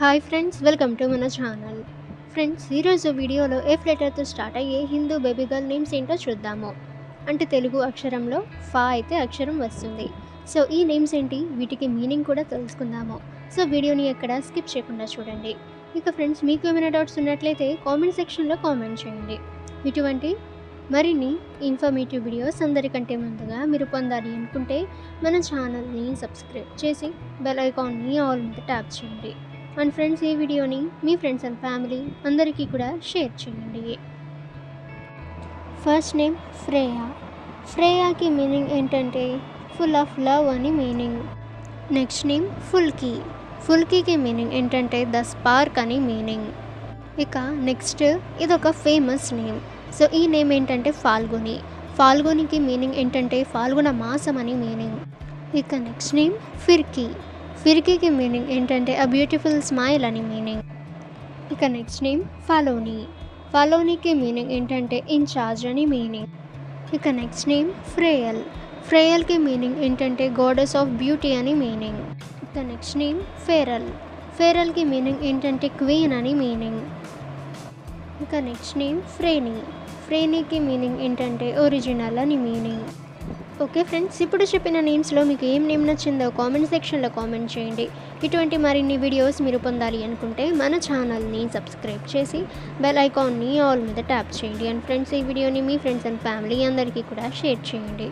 Hi friends welcome to మన channel friends ఈరోజు వీడియోలో ఎఫ్ లెటర్తో స్టార్ట్ అయ్యే హిందూ బేబీ గర్ల్ నేమ్స్ ఏంటో చూద్దాము. అంటే తెలుగు అక్షరంలో ఫా అయితే అక్షరం వస్తుంది. సో ఈ నేమ్స్ ఏంటి? వీటికి మీనింగ్ కూడా తెలుసుకుందాము. సో వీడియోని ఎక్కడ స్కిప్ చేయకుండా చూడండి. ఇక ఫ్రెండ్స్ మీకు ఏమైనా డౌట్స్ ఉన్నట్లయితే కామెంట్ సెక్షన్లో కామెంట్ చేయండి. ఇటువంటి మరిన్ని ఇన్ఫర్మేటివ్ వీడియోస్ అందరికంటే ముందుగా మీరు పొందాలి అనుకుంటే మన ఛానల్ని సబ్స్క్రైబ్ చేసి బెల్ ఐకాన్ని ఆల్ మీద ట్యాప్ చేయండి. అండ్ ఫ్రెండ్స్ ఈ వీడియోని మీ ఫ్రెండ్స్ అండ్ ఫ్యామిలీ అందరికీ కూడా షేర్ చేయండి. First name Freya. ఫ్రేయాకి మీనింగ్ ఏంటంటే ఫుల్ ఆఫ్ లవ్ అని మీనింగ్ నెక్స్ట్ నేమ్ ఫుల్కీ. ఫుల్కీకి మీనింగ్ ఏంటంటే ద స్పార్క్ అని మీనింగ్ ఇక నెక్స్ట్ ఇదొక ఫేమస్ నేమ్. సో ఈ నేమ్ ఏంటంటే ఫాల్గుని. ఫాల్గునికి మీనింగ్ ఏంటంటే ఫాల్గుణ మాసం అని మీనింగ్ ఇక నెక్స్ట్ నేమ్ ఫిర్కీ. ఫిర్కీకి మీనింగ్ ఏంటంటే అ బ్యూటిఫుల్ స్మైల్ అని మీనింగ్ ఇక నెక్స్ట్ నేమ్ ఫాలోని ఫాలోనీకి మీనింగ్ ఏంటంటే ఇన్ఛార్జ్ అని మీనింగ్ ఇక నెక్స్ట్ నేమ్ ఫ్రేయల్ ఫ్రేయల్కి మీనింగ్ ఏంటంటే గోడెస్ ఆఫ్ బ్యూటీ అని మీనింగ్ ఇక నెక్స్ట్ నేమ్ ఫేరల్ ఫేరల్కి మీనింగ్ ఏంటంటే క్వీన్ అని మీనింగ్ ఇక నెక్స్ట్ నేమ్ ఫ్రేనీ ఫ్రేనీకి మీనింగ్ ఏంటంటే ఒరిజినల్ అని మీనింగ్ ఓకే ఫ్రెండ్స్ ఇప్పుడు చెప్పిన నేమ్స్లో మీకు ఏం నేమ్ నచ్చిందో కామెంట్ సెక్షన్లో కామెంట్ చేయండి. ఇటువంటి మరిన్ని వీడియోస్ మీరు పొందాలి అనుకుంటే మన ఛానల్ని సబ్స్క్రైబ్ చేసి బెల్ ఐకాన్ని ఆల్ మీద ట్యాప్ చేయండి. అండ్ ఫ్రెండ్స్ ఈ వీడియోని మీ ఫ్రెండ్స్ అండ్ ఫ్యామిలీ అందరికీ కూడా షేర్ చేయండి.